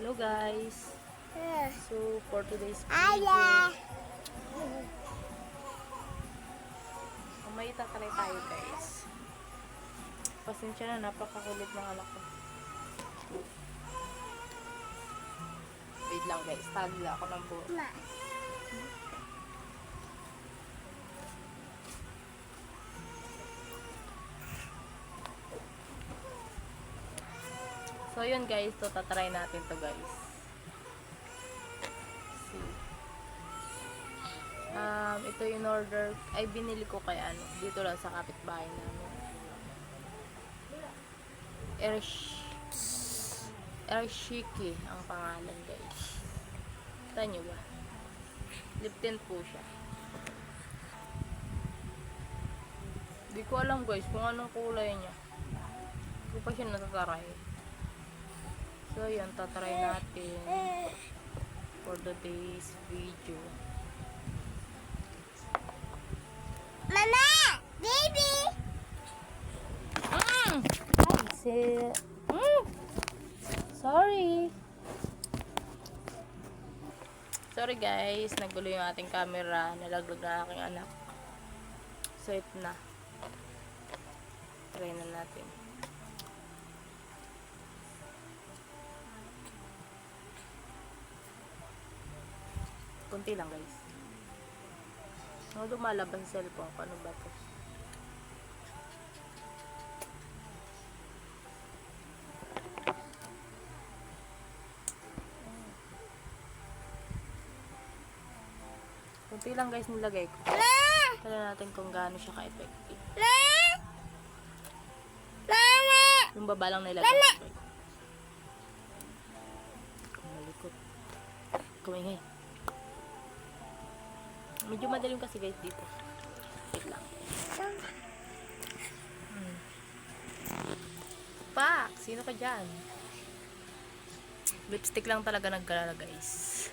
Hello guys. So for today's video, may tatalay tayo guys. Pasensya na, napakakulit ng anak ko. Wait lang guys, tagla ako ng buo. So yun guys, so tatry natin to guys. See. Um, ito in order, ay binili ko kay ano, dito lang sa kapitbahay namin. Ersh, Ershiki ang pangalan guys. Kita nyo ba? Lip tint po siya. Hindi ko alam guys kung anong kulay niya. Hindi ko pa siya natataray. So, yun, tatry natin for today's video. Mama! Baby! Mm! Ay, si... Mm! Sorry! Sorry guys, nagulo yung ating camera. Nalaglag na aking anak. So, ito na. Try na natin. Kunti lang guys. Ano lumalabas sa cellphone ko? Ano ba to? Kunti lang guys nilagay ko. Tala natin kung gaano siya ka-effective. Yung baba lang nilagay ko. Kumalikot. Kumingay. Medyo madaling kasi guys dito. Wait lang. Hmm. Pak! Sino ka dyan? Lipstick lang talaga nagkalala guys.